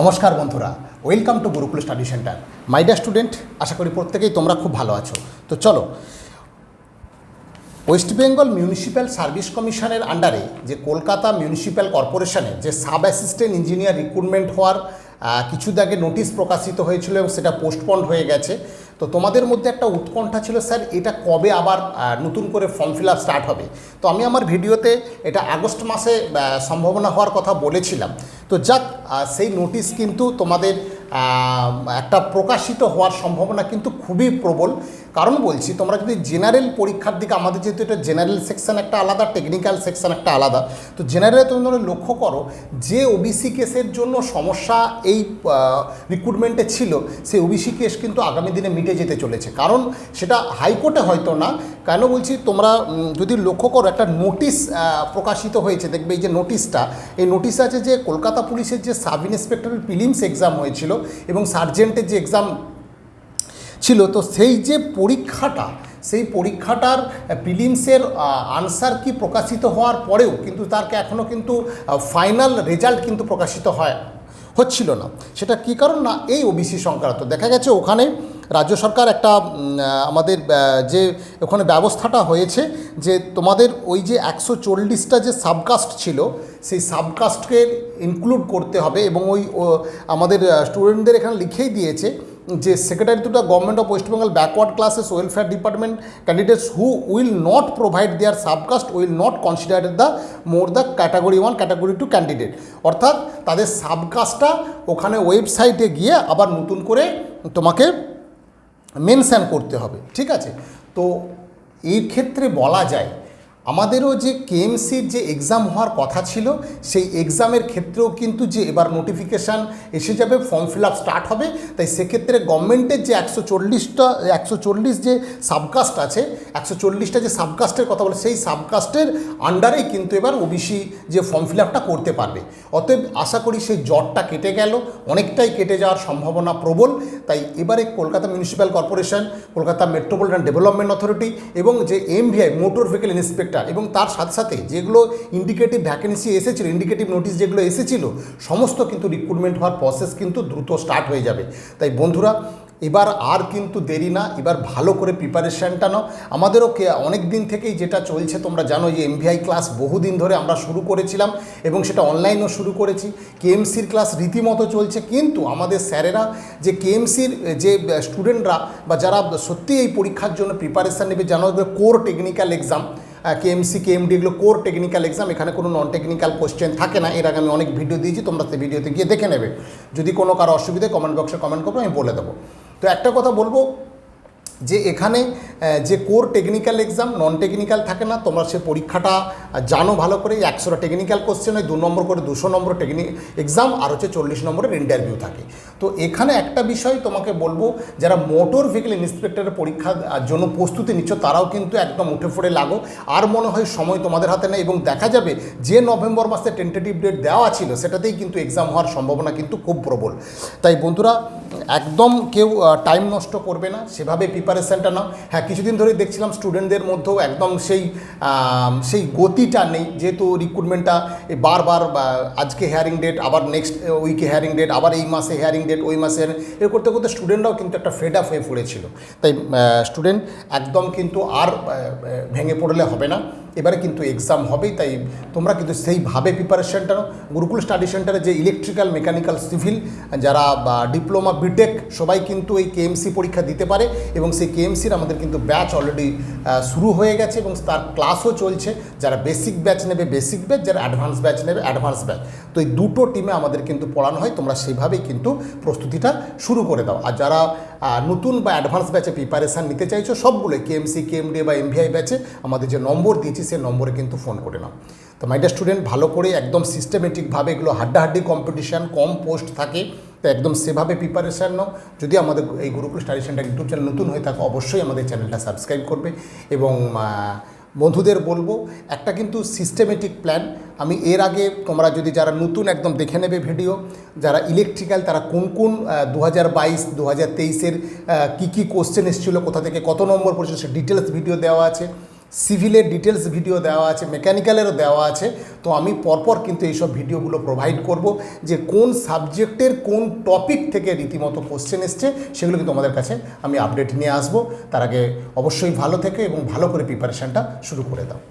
নমস্কার বন্ধুরা welcome to Gurukul study centre my dear student আশা করি প্রত্যেকেই তোমরা খুব ভালো আছো। তো চলো ওয়েস্ট বেঙ্গল মিউনিসিপ্যাল সার্ভিস কমিশনের আন্ডারে যে কলকাতা মিউনিসিপ্যাল কর্পোরেশনে যে সাব অ্যাসিস্ট্যান্ট ইঞ্জিনিয়ার রিক্রুটমেন্ট হওয়ার কিছুদিন আগে নোটিশ প্রকাশিত হয়েছিল এবং সেটা পোস্টপন্ড হয়ে গেছে। তো তোমাদের মধ্যে একটা উৎকণ্ঠা ছিল, স্যার, এটা কবে আবার নতুন করে ফর্ম ফিল আপ স্টার্ট হবে? তো আমি আমার ভিডিওতে এটা আগস্ট মাসে সম্ভাবনা হওয়ার কথা বলেছিলাম। তো যাক সেই নোটিশ কিন্তু তোমাদের একটা প্রকাশিত হওয়ার সম্ভাবনা কিন্তু খুবই প্রবল। কারণ বলছি, তোমরা যদি জেনারেল পরীক্ষার দিকে, আমাদের যেহেতু এটা জেনারেল সেকশন একটা আলাদা টেকনিক্যাল সেকশন একটা আলাদা, তো জেনারেলে তুমি ধরো লক্ষ্য করো, যে ওবিসি কেসের জন্য সমস্যা এই রিক্রুটমেন্টে ছিল, সেই ওবিসি কেস কিন্তু আগামী দিনে মিটে যেতে চলেছে। কারণ সেটা হাইকোর্টে হয়তো না, কেন বলছি তোমরা যদি লক্ষ্য করো, একটা নোটিশ প্রকাশিত হয়েছে, দেখবে এই যে নোটিশটা এই নোটিশ আছে যে, কলকাতা পুলিশের যে সাব ইন্সপেক্টরের প্রিলিমস এক্সাম হয়েছিল এবং সার্জেন্টের যে এক্সাম ছিল, তো সেই যে পরীক্ষাটা, সেই পরীক্ষাটার প্রিলিমসের আনসার কি প্রকাশিত হওয়ার পরেও কিন্তু তারকে এখনও কিন্তু ফাইনাল রেজাল্ট কিন্তু প্রকাশিত হয়, হচ্ছিল না। সেটা কি কারণ? না, এই ওবিসি সংক্রান্ত। দেখা গেছে ওখানে রাজ্য সরকার একটা আমাদের যে ওখানে ব্যবস্থাটা হয়েছে যে তোমাদের ওই যে একশো চল্লিশটা যে সাবকাস্ট ছিল, সেই সাবকাস্টকে ইনক্লুড করতে হবে এবং ওই আমাদের স্টুডেন্টদের এখানে লিখেই দিয়েছে যে secretary to the government of West Bengal backward classes welfare department candidates who will not provide their subcaste will not consider the more the category one category two candidate অর্থাৎ তাদের সাবকাস্টটা ওখানে ওয়েবসাইটে গিয়ে আবার নতুন করে তোমাকে মেনশান করতে হবে। ঠিক আছে? তো এই ক্ষেত্রে বলা যায় আমাদেরও যে কেএমসির যে এক্সাম হওয়ার কথা ছিল, সেই এক্সামের ক্ষেত্রেও কিন্তু যে এবার নোটিফিকেশান এসে যাবে ফর্ম ফিল আপ স্টার্ট হবে, তাই সেক্ষেত্রে গভর্নমেন্টের যে একশো চল্লিশটা, একশো চল্লিশ যে সাবকাস্ট আছে, একশো চল্লিশটা যে সাবকাস্টের কথা বলে, সেই সাবকাস্টের আন্ডারেই কিন্তু এবার ওবিসি যে ফর্ম ফিল আপটা করতে পারবে। অতএব আশা করি সেই জটটা কেটে গেল, অনেকটাই কেটে যাওয়ার সম্ভাবনা প্রবল, তাই এবারে Kolkata municipal corporation Kolkata metropolitan development authority এবং যে এমভিআই মোটর ভেহিকেল ইন্সপেক্টর এবং তার সাথে সাথে যেগুলো ইন্ডিকেটিভ ভ্যাকেন্সি এসেছিল ইন্ডিকেটিভ নোটিশ যেগুলো এসেছিল, সমস্ত কিন্তু রিক্রুটমেন্ট হওয়ার প্রসেস কিন্তু দ্রুত স্টার্ট হয়ে যাবে। তাই বন্ধুরা, এবার আর কিন্তু দেরি না, এবার ভালো করে প্রিপারেশানটা নাও। আমাদেরও অনেক দিন থেকেই যেটা চলছে, তোমরা জানো যে এমভিআই ক্লাস বহুদিন ধরে আমরা শুরু করেছিলাম এবং সেটা অনলাইনও শুরু করেছি। কেএমসির ক্লাস রীতিমতো চলছে, কিন্তু আমাদের স্যারেরা যে কেএমসির যে স্টুডেন্টরা বা যারা সত্যি এই পরীক্ষার জন্য প্রিপারেশান নেবে, জানো core technical exam KMC KMD এগুলো কোর টেকনিক্যাল এক্সাম এখানে কোনো নন টেকনিক্যাল কোশ্চেন থাকে না। এর আগে আমি অনেক ভিডিও দিয়েছি, তোমরা সেই ভিডিওতে গিয়ে দেখে নেবে। যদি কোনো কারও অসুবিধে কমেন্ট বক্সে কমেন্ট করব, আমি বলে দেবো। তো একটা কথা বলব, যে এখানে যে core technical exam non technical থাকে না, তোমরা সে পরীক্ষাটা জানো ভালো করে, একশোটা টেকনিক্যাল কোশ্চেন হয়, দু নম্বর করে দুশো নম্বর টেকনিক এক্সাম আর হচ্ছে চল্লিশ নম্বরের ইন্টারভিউ থাকে। তো এখানে একটা বিষয় তোমাকে বলব, যারা মোটর ভেহিকেল ইন্সপেক্টরের পরীক্ষার জন্য প্রস্তুতি নিচ্ছ, তারাও কিন্তু একদম উঠে পড়ে লাগো। আর মনে হয় সময় তোমাদের হাতে নেই, এবং দেখা যাবে যে নভেম্বর মাসে টেন্টেটিভ ডেট দেওয়া ছিল, সেটাতেই কিন্তু এক্সাম হওয়ার সম্ভাবনা কিন্তু খুব প্রবল। তাই বন্ধুরা, একদম কেউ টাইম নষ্ট করবে না, সেভাবে প্রিপারেশানটা নাও। হ্যাঁ কিছুদিন ধরেই দেখছিলাম স্টুডেন্টদের মধ্যেও একদম সেই সেই গতিটা নেই, যেহেতু রিক্রুটমেন্টটা বারবার আজকে হেয়ারিং ডেট আবার নেক্সট উইকে হেয়ারিং ডেট আবার এই মাসে হেয়ারিং ডেট ওই মাসের এ করতে করতে স্টুডেন্টরাও কিন্তু একটা ফেড আপ হয়ে পড়েছিল। তাই স্টুডেন্ট একদম কিন্তু আর ভেঙে পড়লে হবে না। এবারে কিন্তু এক্সাম হবেই, তাই তোমরা কিন্তু সেইভাবে প্রিপারেশনটা গুরুকুল স্টাডি সেন্টারে যে ইলেকট্রিক্যাল মেকানিক্যাল সিভিল যারা ডিপ্লোমা বিটেক সবাই কিন্তু এই কেএমসি পরীক্ষা দিতে পারে এবং সেই কেএমসির আমাদের কিন্তু ব্যাচ অলরেডি শুরু হয়ে গেছে এবং তার ক্লাসও চলছে। যারা বেসিক ব্যাচ নেবে বেসিক ব্যাচ যারা অ্যাডভান্স ব্যাচ নেবে অ্যাডভান্স ব্যাচ তো এই দুটো টিমে আমাদের কিন্তু পড়ানো হয়, তোমরা সেইভাবেই কিন্তু প্রস্তুতিটা শুরু করে দাও। আর যারা নতুন বা অ্যাডভান্স ব্যাচে প্রিপারেশান নিতে চাইছো সবগুলো কেএমসি কেএমডি বা এমভিআই ব্যাচে আমাদের যে নম্বর দিয়েছি সেই নম্বরে কিন্তু ফোন করে নাও। তো মাইডার স্টুডেন্ট ভালো করে একদম সিস্টেমেটিকভাবে এগুলো হাড্ডাহাড্ডি কম্পিটিশান কম পোস্ট থাকে, তো একদম সেভাবে প্রিপারেশান নাও। যদি আমাদের এই Gurukul study centre YouTube channel নতুন হয়ে থাকে, অবশ্যই আমাদের চ্যানেলটা সাবস্ক্রাইব করবে এবং বন্ধুদের বলব, একটা কিন্তু সিস্টেমেটিক প্ল্যান আমি এর আগে তোমরা যদি যারা নতুন একদম দেখে নেবে ভিডিও যারা ইলেকট্রিক্যাল তারা কোন কোন দু হাজার বাইশ দু হাজার তেইশের কী কী কোশ্চেন এসেছিল, কোথা থেকে কত নম্বর পর্যন্ত সে ডিটেলস ভিডিও দেওয়া আছে। সিভিলের ডিটেলস ভিডিও দেওয়া আছে, মেকানিক্যালেরও দেওয়া আছে। তো আমি পরপর কিন্তু এইসব ভিডিওগুলো প্রোভাইড করব যে কোন সাবজেক্টের কোন টপিক থেকে রীতিমতো কোশ্চেন এসছে, সেগুলো কিন্তু আমাদের কাছে আমি আপডেট নিয়ে আসব। তার আগে অবশ্যই ভালো থেকে এবং ভালো করে প্রিপারেশানটা শুরু করে দাও।